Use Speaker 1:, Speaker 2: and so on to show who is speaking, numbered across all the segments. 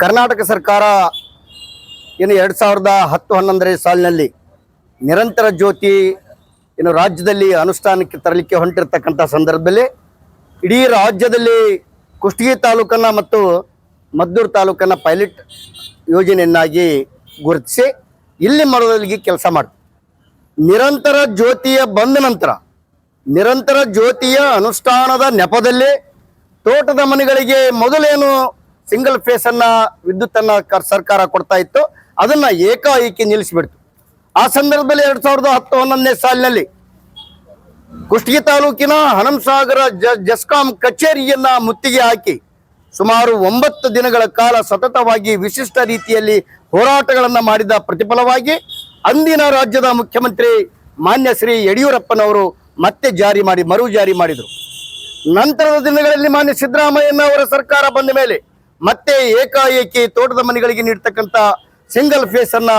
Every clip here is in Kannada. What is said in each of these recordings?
Speaker 1: ಕರ್ನಾಟಕ ಸರ್ಕಾರ ಏನು ಎರಡು ಸಾವಿರದ ಹತ್ತು ಹನ್ನೊಂದನೇ ಸಾಲಿನಲ್ಲಿ ನಿರಂತರ ಜ್ಯೋತಿ ಏನು ರಾಜ್ಯದಲ್ಲಿ ಅನುಷ್ಠಾನಕ್ಕೆ ತರಲಿಕ್ಕೆ ಹೊಂಟಿರ್ತಕ್ಕಂಥ ಸಂದರ್ಭದಲ್ಲಿ ಇಡೀ ರಾಜ್ಯದಲ್ಲಿ ಕುಷ್ಟಗಿ ತಾಲೂಕನ್ನು ಮತ್ತು ಮದ್ದೂರು ತಾಲೂಕನ್ನು ಪೈಲಟ್ ಯೋಜನೆಯನ್ನಾಗಿ ಗುರುತಿಸಿ ಇಲ್ಲಿ ಮರದಲ್ಲಿ ಕೆಲಸ ಮಾಡ್ತೀವಿ ನಿರಂತರ ಜ್ಯೋತಿಯ ಬಂದ ನಂತರ ನಿರಂತರ ಜ್ಯೋತಿಯ ಅನುಷ್ಠಾನದ ನೆಪದಲ್ಲಿ ತೋಟದ ಮನೆಗಳಿಗೆ ಮೊದಲೇನು ಸಿಂಗಲ್ ಫೇಸ್ ಅನ್ನ, ವಿದ್ಯುತ್ ಅನ್ನ ಸರ್ಕಾರ ಕೊಡ್ತಾ ಇತ್ತು. ಅದನ್ನ ಏಕಾಏಕಿ ನಿಲ್ಲಿಸಿಬಿಡ್ತು. ಆ ಸಂದರ್ಭದಲ್ಲಿ ಎರಡ್ ಸಾವಿರದ ಹತ್ತು ಹನ್ನೊಂದನೇ ಸಾಲಿನಲ್ಲಿ ಕುಷ್ಟಗಿ ತಾಲೂಕಿನ ಹನಂಸಾಗರ ಜಸ್ಕಾಂ ಕಚೇರಿಯನ್ನ ಮುತ್ತಿಗೆ ಹಾಕಿ ಸುಮಾರು ಒಂಬತ್ತು ದಿನಗಳ ಕಾಲ ಸತತವಾಗಿ ವಿಶಿಷ್ಟ ರೀತಿಯಲ್ಲಿ ಹೋರಾಟಗಳನ್ನು ಮಾಡಿದ ಪ್ರತಿಫಲವಾಗಿ ಅಂದಿನ ರಾಜ್ಯದ ಮುಖ್ಯಮಂತ್ರಿ ಮಾನ್ಯ ಶ್ರೀ ಯಡಿಯೂರಪ್ಪನವರು ಮತ್ತೆ ಜಾರಿ ಮಾಡಿ, ಮರು ಜಾರಿ ಮಾಡಿದರು. ನಂತರದ ದಿನಗಳಲ್ಲಿ ಮಾನ್ಯ ಸಿದ್ದರಾಮಯ್ಯನವರ ಸರ್ಕಾರ ಬಂದ ಮೇಲೆ ಮತ್ತೆ ಏಕಾಏಕಿ ತೋಟದ ಮನೆಗಳಿಗೆ ನೀಡ್ತಕ್ಕಂಥ ಸಿಂಗಲ್ ಫೇಸ್ ಅನ್ನ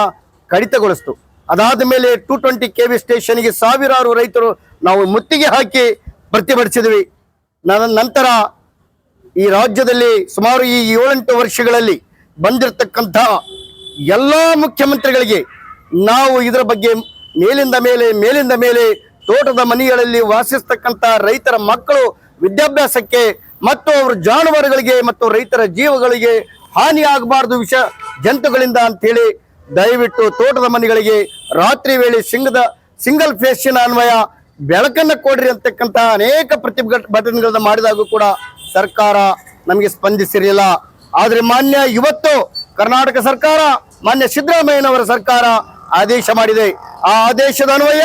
Speaker 1: ಕಡಿತಗೊಳಿಸ್ತು. ಅದಾದ ಮೇಲೆ ಟೂ ಟ್ವೆಂಟಿ ಕೆ ವಿ ಸ್ಟೇಷನ್ಗೆ ಸಾವಿರಾರು ರೈತರು ನಾವು ಮುತ್ತಿಗೆ ಹಾಕಿ ಪ್ರತಿಭಟಿಸಿದ್ವಿ. ನಂತರ ಈ ರಾಜ್ಯದಲ್ಲಿ ಸುಮಾರು ಈ ಏಳೆಂಟು ವರ್ಷಗಳಲ್ಲಿ ಬಂದಿರತಕ್ಕಂಥ ಎಲ್ಲ ಮುಖ್ಯಮಂತ್ರಿಗಳಿಗೆ ನಾವು ಇದರ ಬಗ್ಗೆ ಮೇಲಿಂದ ಮೇಲೆ ಮೇಲಿಂದ ಮೇಲೆ ತೋಟದ ಮನೆಗಳಲ್ಲಿ ವಾಸಿಸ್ತಕ್ಕಂಥ ರೈತರ ಮಕ್ಕಳು ವಿದ್ಯಾಭ್ಯಾಸಕ್ಕೆ ಮತ್ತು ಅವ್ರ ಜಾನುವಾರುಗಳಿಗೆ ಮತ್ತು ರೈತರ ಜೀವಗಳಿಗೆ ಹಾನಿ ಆಗಬಾರ್ದು ವಿಷ ಜಂತುಗಳಿಂದ ಅಂತೇಳಿ ದಯವಿಟ್ಟು ತೋಟದ ಮನೆಗಳಿಗೆ ರಾತ್ರಿ ವೇಳೆ ಸಿಂಗದ ಸಿಂಗಲ್ ಫೇಸಿನ ಅನ್ವಯ ಬೆಳಕನ್ನ ಕೊಡ್ರಿ ಅಂತಕ್ಕಂಥ ಅನೇಕ ಪ್ರತಿಭಟನೆಗಳನ್ನ ಮಾಡಿದಾಗೂ ಕೂಡ ಸರ್ಕಾರ ನಮಗೆ ಸ್ಪಂದಿಸಿರಲಿಲ್ಲ. ಆದರೆ ಮಾನ್ಯ ಇವತ್ತು ಕರ್ನಾಟಕ ಸರ್ಕಾರ, ಮಾನ್ಯ ಸಿದ್ದರಾಮಯ್ಯನವರ ಸರ್ಕಾರ ಆದೇಶ ಮಾಡಿದೆ. ಆ ಆದೇಶದ ಅನ್ವಯ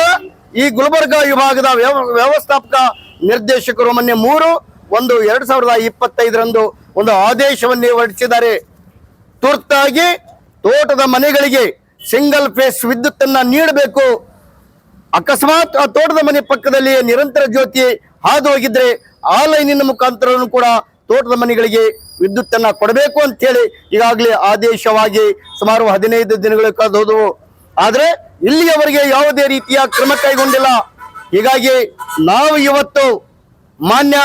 Speaker 1: ಈ ಗುಲ್ಬರ್ಗಾ ವಿಭಾಗದ ವ್ಯವ- ವ್ಯವಸ್ಥಾಪಕ ನಿರ್ದೇಶಕರು ಮೊನ್ನೆ ಮೂರು ಒಂದು ಎರಡ್ ಸಾವಿರದ ಇಪ್ಪತ್ತೈದರಂದು ಒಂದು ಆದೇಶವನ್ನು ಹೊರಡಿಸಿದ್ದಾರೆ. ತುರ್ತಾಗಿ ತೋಟದ ಮನೆಗಳಿಗೆ ಸಿಂಗಲ್ ಫೇಸ್ ವಿದ್ಯುತ್ತನ್ನ ನೀಡಬೇಕು. ಅಕಸ್ಮಾತ್ ಆ ತೋಟದ ಮನೆ ಪಕ್ಕದಲ್ಲಿ ನಿರಂತರ ಜ್ಯೋತಿ ಹಾದು ಹೋಗಿದ್ರೆ ಆ ಲೈನಿನ ಮುಖಾಂತರನು ಕೂಡ ತೋಟದ ಮನೆಗಳಿಗೆ ವಿದ್ಯುತ್ತನ್ನ ಕೊಡಬೇಕು ಅಂತ ಹೇಳಿ ಈಗಾಗಲೇ ಆದೇಶವಾಗಿ ಸುಮಾರು ಹದಿನೈದು ದಿನಗಳು ಕಳೆದೋದವು ಆದ್ರೆ ಇಲ್ಲಿಯವರೆಗೆ ಯಾವುದೇ ರೀತಿಯ ಕ್ರಮ ಕೈಗೊಂಡಿಲ್ಲ. ಹೀಗಾಗಿ ನಾವು ಇವತ್ತು ಮಾನ್ಯ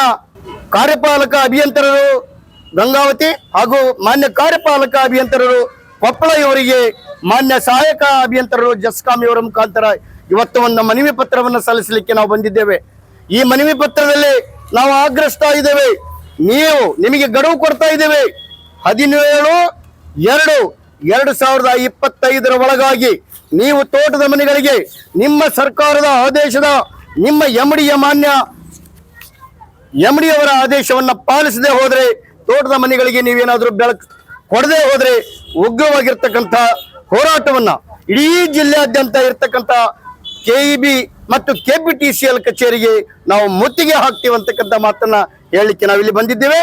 Speaker 1: ಕಾರ್ಯಪಾಲಕ ಅಭಿಯಂತರರು ಗಂಗಾವತಿ ಹಾಗೂ ಮಾನ್ಯ ಕಾರ್ಯಪಾಲಕ ಅಭಿಯಂತರರು ಕೊಪ್ಪಳ ಇವರಿಗೆ ಮಾನ್ಯ ಸಹಾಯಕ ಅಭಿಯಂತರರು ಜಸ್ಕಾಂ ಇವರ ಮುಖಾಂತರ ಇವತ್ತು ಒಂದು ಮನವಿ ಪತ್ರವನ್ನು ಸಲ್ಲಿಸಲಿಕ್ಕೆ ನಾವು ಬಂದಿದ್ದೇವೆ. ಈ ಮನವಿ ಪತ್ರದಲ್ಲಿ ನಾವು ಆಗ್ರಹಿಸ್ತಾ ಇದ್ದೇವೆ. ನೀವು ನಿಮಗೆ ಗಡುವು ಕೊಡ್ತಾ ಇದ್ದೇವೆ. ಹದಿನೇಳು ಎರಡು ಎರಡು ಸಾವಿರದ ಇಪ್ಪತ್ತೈದರ ಒಳಗಾಗಿ ನೀವು ತೋಟದ ಮನೆಗಳಿಗೆ ನಿಮ್ಮ ಸರ್ಕಾರದ ಆದೇಶದ ನಿಮ್ಮ ಎಮಡಿಯ ಮಾನ್ಯ ಎಮಡಿ ಅವರ ಆದೇಶವನ್ನ ಪಾಲಿಸದೆ ಹೋದ್ರೆ ತೋಟದ ಮನೆಗಳಿಗೆ ನೀವೇನಾದ್ರೂ ಬೆಳಕು ಕೊಡದೆ ಹೋದ್ರೆ ಉಗ್ರವಾಗಿರ್ತಕ್ಕಂಥ ಹೋರಾಟವನ್ನ ಇಡೀ ಜಿಲ್ಲೆಯಾದ್ಯಂತ ಇರ್ತಕ್ಕಂಥ ಕೆಇಬಿ ಮತ್ತು ಕೆಪಿಟಿಸಿಎಲ್ ಕಚೇರಿಗೆ ನಾವು ಮುತ್ತಿಗೆ ಹಾಕ್ತೀವಿ ಅಂತಕ್ಕಂಥ ಮಾತನ್ನ ಹೇಳಲಿಕ್ಕೆ ನಾವಿಲ್ಲಿ ಬಂದಿದ್ದೇವೆ.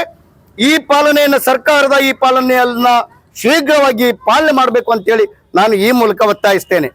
Speaker 1: ಈ ಪಾಲನೆಯನ್ನ ಸರ್ಕಾರದ ಈ ಪಾಲನೆಯನ್ನ ಶೀಘ್ರವಾಗಿ ಪಾಲನೆ ಮಾಡಬೇಕು ಅಂತೇಳಿ ನಾನು ಈ ಮೂಲಕ ಒತ್ತಾಯಿಸ್ತೇನೆ.